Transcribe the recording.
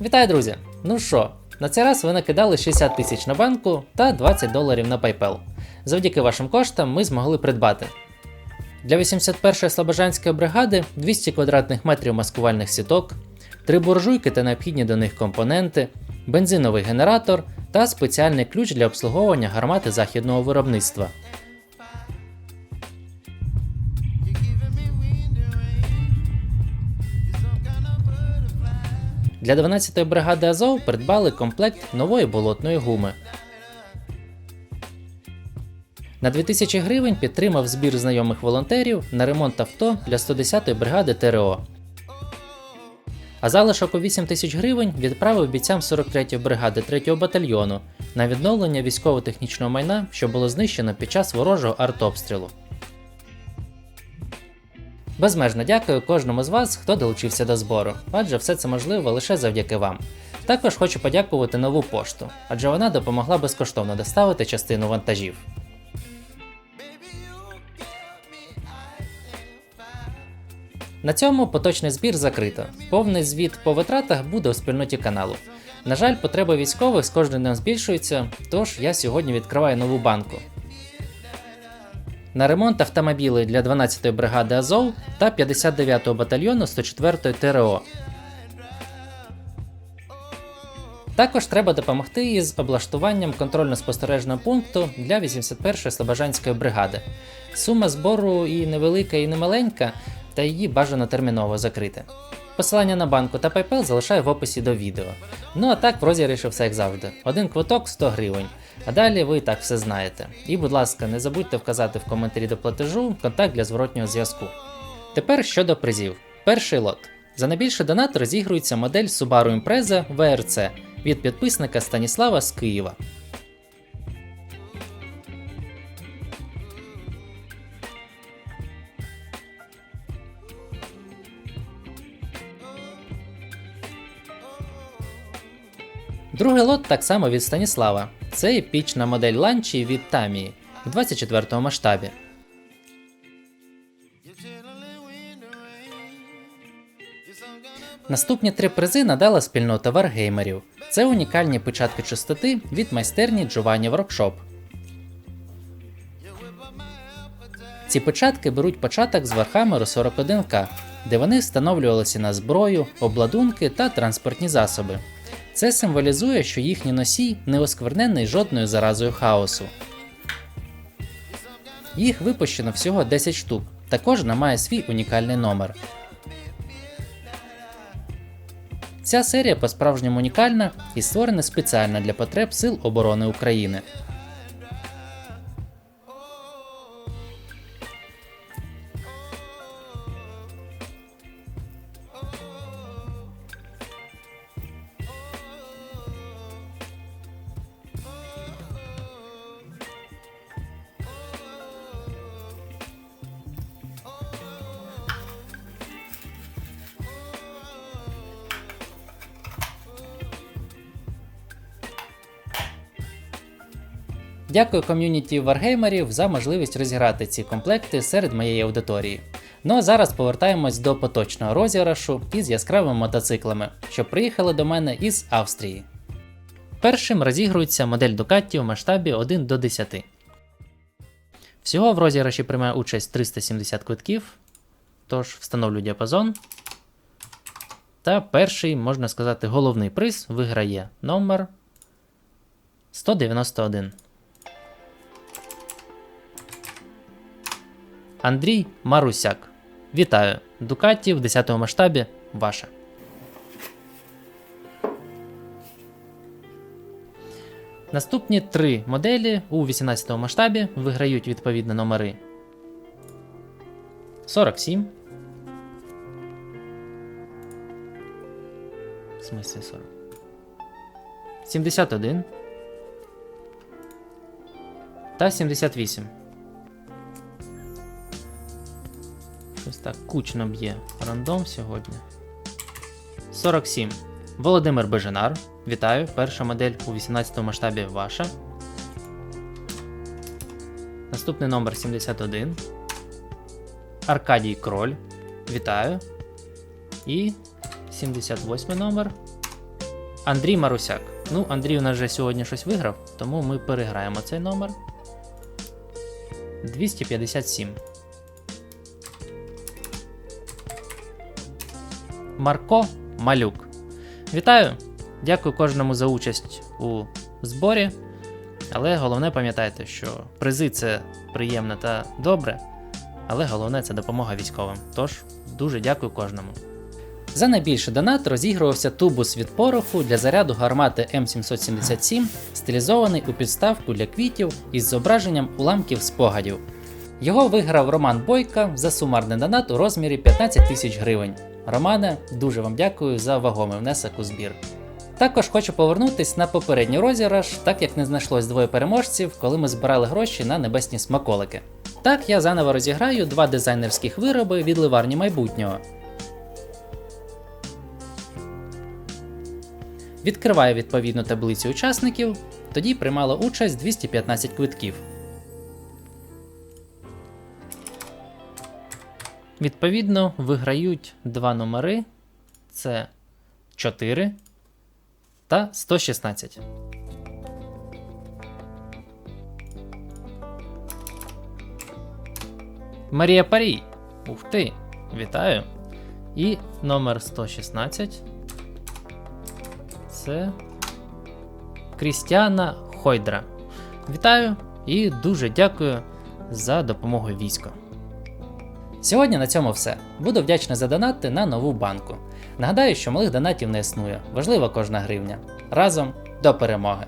Вітаю, друзі! Ну що, на цей раз ви накидали 60 тисяч на банку та 20 доларів на PayPal. Завдяки вашим коштам ми змогли придбати. Для 81-ї слобожанської бригади 200 квадратних метрів маскувальних сіток, 3 буржуйки та необхідні до них компоненти, бензиновий генератор та спеціальний ключ для обслуговування гармати західного виробництва. Для 12-ї бригади Азов придбали комплект нової болотної гуми. На 2000 гривень підтримав збір знайомих волонтерів на ремонт авто для 110-ї бригади ТРО. А залишок у 8 тисяч гривень відправив бійцям 43-ї бригади 3-го батальйону на відновлення військово-технічного майна, що було знищено під час ворожого артобстрілу. Безмежно дякую кожному з вас, хто долучився до збору, адже все це можливо лише завдяки вам. Також хочу подякувати нову пошту, адже вона допомогла безкоштовно доставити частину вантажів. На цьому поточний збір закрито. Повний звіт по витратах буде у спільноті каналу. На жаль, потреби військових з кожним днем збільшуються, тож я сьогодні відкриваю нову банку. На ремонт автомобілей для 12-ї бригади Азов та 59-го батальйону 104-ї ТРО. Також треба допомогти із облаштуванням контрольно-спостережного пункту для 81-ї Слобожанської бригади. Сума збору і невелика, і немаленька, та її бажано терміново закрити. Посилання на банку та PayPal залишаю в описі до відео. Ну а так в розіграші все як завжди. Один квиток 100 гривень. А далі ви і так все знаєте. І, будь ласка, не забудьте вказати в коментарі до платежу контакт для зворотнього зв'язку. Тепер щодо призів. Перший лот. За найбільший донат розігрується модель Subaru Impreza VRC від підписника Станіслава з Києва. Другий лот так само від Станіслава. Це епічна модель ланчі від Тамії в 24 масштабі. Наступні три призи надала спільнота варгеймерів. Це унікальні печатки чистоти від майстерні Giovanni Workshop. Ці печатки беруть початок з Warhammer 41К, де вони встановлювалися на зброю, обладунки та транспортні засоби. Це символізує, що їхній носій не осквернений жодною заразою хаосу. Їх випущено всього 10 штук, та кожна має свій унікальний номер. Ця серія по-справжньому унікальна і створена спеціально для потреб Сил оборони України. Дякую ком'юніті варгеймерів за можливість розіграти ці комплекти серед моєї аудиторії. Ну а зараз повертаємось до поточного розіграшу із яскравими мотоциклами, що приїхали до мене із Австрії. Першим розігрується модель Ducati у масштабі 1 до 10. Всього в розіграші приймає участь 370 квитків, тож встановлю діапазон. Та перший, можна сказати, головний приз виграє номер 191. Андрій Марусяк. Вітаю! Дукаті в 10 масштабі ваша. Наступні три моделі у 18 масштабі виграють відповідно номери 47. В смысле 40. 71. Та 78. Так кучно б'є рандом сьогодні. 47. Володимир Беженар. Вітаю. Перша модель у 18 масштабі ваша. Наступний номер 71. Аркадій Кроль. Вітаю. І 78 номер. Андрій Марусяк. Ну, Андрій у нас вже сьогодні щось виграв, тому ми переграємо цей номер. 257. Марко Малюк. Вітаю! Дякую кожному за участь у зборі. Але головне пам'ятайте, що призи це приємно та добре, але головне це допомога військовим. Тож дуже дякую кожному. За найбільший донат розігрувався тубус від пороху для заряду гармати М777, стилізований у підставку для квітів із зображенням уламків спогадів. Його виграв Роман Бойка за сумарний донат у розмірі 15 тисяч гривень. Романе, дуже вам дякую за вагомий внесок у збір. Також хочу повернутись на попередній розіграш, так як не знайшлось двоє переможців, коли ми збирали гроші на небесні смаколики. Так я заново розіграю два дизайнерських вироби від ливарні майбутнього. Відкриваю відповідну таблицю учасників, тоді приймало участь 215 квитків. Відповідно, виграють два номери: це 4 та 116. Марія Парій. Ух ти! Вітаю! І номер 116. Це Крістіана Хойдра. Вітаю і дуже дякую за допомогу війську. Сьогодні на цьому все. Буду вдячний за донати на нову банку. Нагадаю, що малих донатів не існує. Важлива кожна гривня. Разом до перемоги!